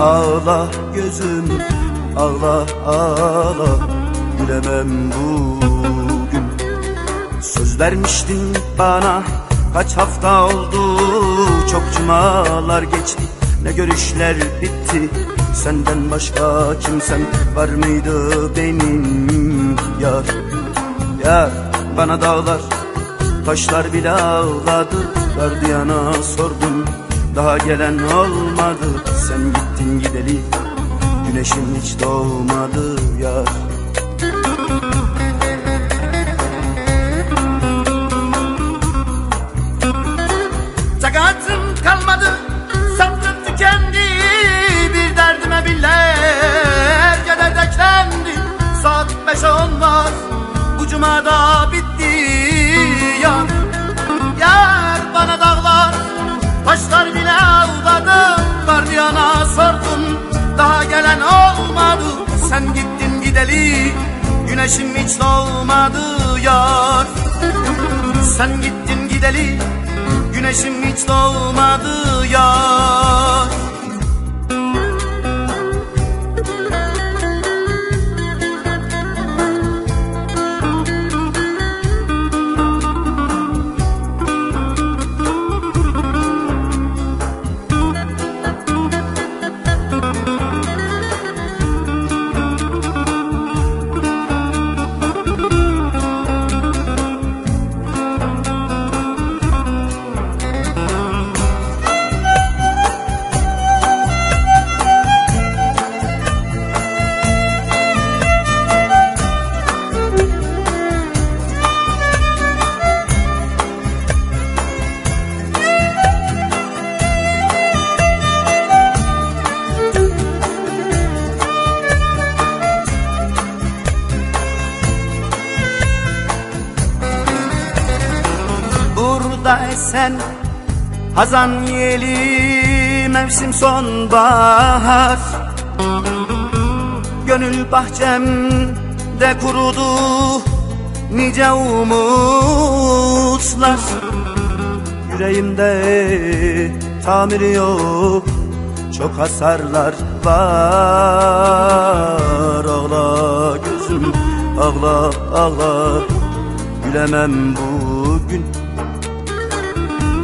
Ağla gözüm Ağla ağla. Gülemem bugün. Söz vermiştin bana Kaç hafta oldu? Çok cumalar geçti Ne görüşler bitti? Senden başka kimsem var mıydı benim? Yar Yar bana dağlar Taşlar bile ağladı. Gardiyana sordum Daha gelen olmadı. Sen gittin gideli. Güneşin hiç doğmadı yar. Takatim kalmadı. Sabrım tükendi. Bir derdime bile Keder de kendi. Saat beşe olmaz. Bu cumada bitti Sen gittin gideli Güneşim hiç doğmadı yar. Sen gittin gideli Güneşim hiç doğmadı yar Burada esen. Hazan yeli mevsim sonbahar. Gönül bahçemde kurudu nice umutlar. Yüreğimde tamiri yok çok hasarlar var. Ağla gözüm ağla ağla. Gülemem bugün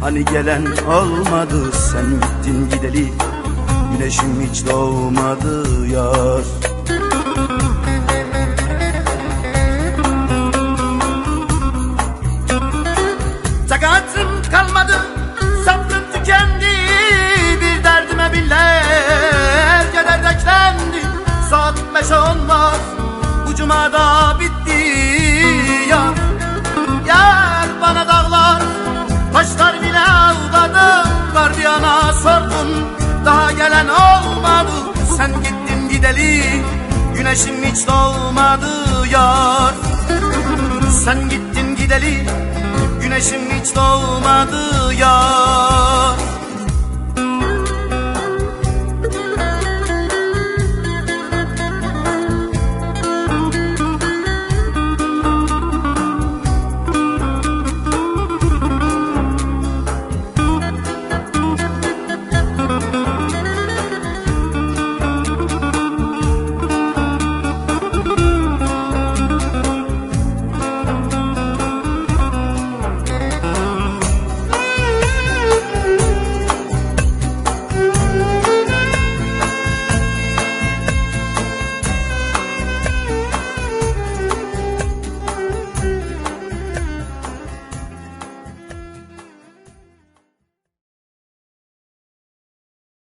Hani gelen olmadı sen gittin gideli Güneşim hiç doğmadı yar. Takatim kalmadı Sabrım tükendi Bir derdime bile Keder de kendi Saat beşe olmaz Bu cumada bitti ağladı Gardiyana sordum Daha gelen olmadı. Sen gittin gideli. Güneşim hiç doğmadı yar. Sen gittin gideli. Güneşim hiç doğmadı yar